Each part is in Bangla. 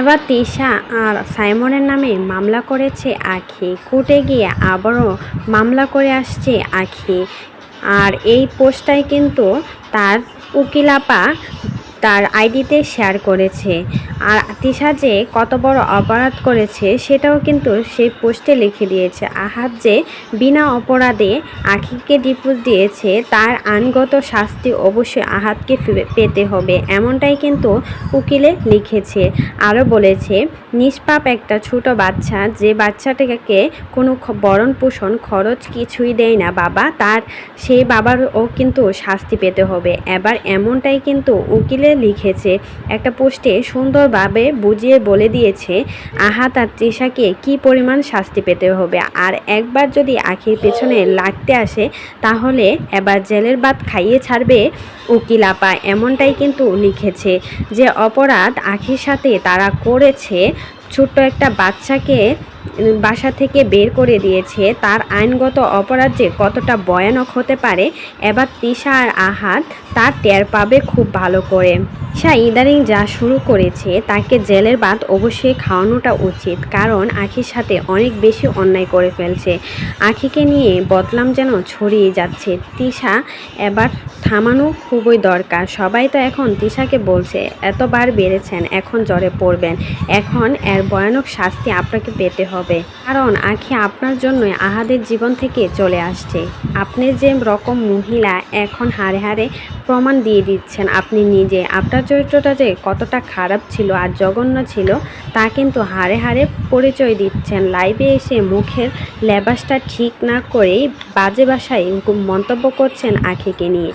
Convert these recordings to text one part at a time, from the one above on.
এবার তিশা আর সাইমনের নামে মামলা করেছে আখি। কোর্টে গিয়ে আবারও মামলা করে আসছে আখি। আর এই পোস্টটাই কিন্তু তার উকিলাপা তার আইডিতে শেয়ার করেছে। আর তিশা যে কত বড় অপরাধ করেছে, সেটাও কিন্তু সেই পোস্টে লিখে দিয়েছে। আহাত যে বিনা অপরাধে আখিকে ডিপোজ দিয়েছে, তার আইনগত শাস্তি অবশ্যই আহাতকে পেতে হবে, এমনটাই কিন্তু উকিলে লিখেছে। আরও বলেছে, নিষ্পাপ একটা ছোট বাচ্চা, যে বাচ্চাটাকে কোনো ভরণ পোষণ খরচ কিছুই দেয় না বাবা, তার সেই বাবারও কিন্তু শাস্তি পেতে হবে। এবার এমনটাই কিন্তু উকিলে লিখেছে? একটা পোস্টে সুন্দরভাবে বুঝিয়ে বলে দিয়েছে, আহা, তার তৃষাকে কি পরিমাণ শাস্তি পেতে হবে? আর একবার যদি আখির পেছনে লাগতে আসে, তাহলে এবার জেলের ভাত খাইয়ে ছাড়বে উকিল আপা। এমনটাই কিন্তু লিখেছে যে, অপরাধ আখির সাথে তারা করেছে ছোট্ট একটা বাচ্চাকে বাসা থেকে বের করে দিয়েছে। তার আইনগত অপরাধ যে কতটা ভয়ানক হতে পারে, এবার তিশা আর আহাত তার টের পাবে খুব ভালো করে। তিশা ইদারিং যা শুরু করেছে, তাকে জেলের ভাত অবশ্যই খাওয়ানোটা উচিত, কারণ আখির সাথে অনেক বেশি অন্যায় করে ফেলছে। আখিকে নিয়ে বদলাম যেন ছড়িয়ে যাচ্ছে। তিশা এবার থামানো খুবই দরকার। সবাই তো এখন তিশাকে বলছে, এতবার বেড়েছেন, এখন জ্বরে পড়বেন। এখন এর ভয়ানক শাস্তি আপনাকে পেতে হবে। কারণ আখি আপনার জন্যই আহাদের জীবন থেকে চলে আসছে। আপনি যে রকম মহিলা, এখন হারে হারে প্রমাণ দিয়ে দিচ্ছেন আপনি নিজে। আপনার চরিত্রটা যে কতটা খারাপ ছিল আর জঘন্য ছিল, তা কিন্তু হারে হারে পরিচয় দিচ্ছেন। লাইভে এসে মুখের লেবাসটা ঠিক না করেই বাজে ভাষায় মন্তব্য করছেন আখিকে নিয়ে।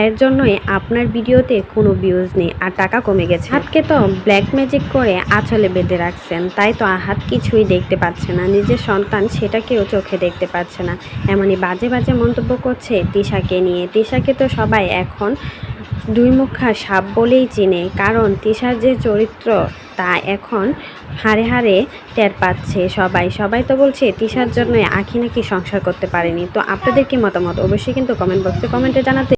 এর জন্যই আপনার ভিডিওতে কোনো ভিউজ নেই আর টাকা কমে গেছে। হাতকে তো ব্ল্যাক ম্যাজিক করে আঁচলে বেঁধে রাখছেন। তাই তো হাত কিছুই দেখতে পাচ্ছে না। নিজের সন্তান সেটাকেও চোখে দেখতে পাচ্ছে না। এমনই বাজে বাজে মন্তব্য করছে তিশাকে নিয়ে। তিশাকে তো সবাই এখন দুই মুখা সাপ বলেই চিনে। কারণ তিশার যে চরিত্র, তা এখন হারে হারে টের পাচ্ছে সবাই। সবাই তো বলছে তিশার জন্য আখি নাকি সংসার করতে পারেনি। তো আপনাদের কি মতামত? অবশ্যই কিন্তু কমেন্ট বক্সে কমেন্টে জানাতে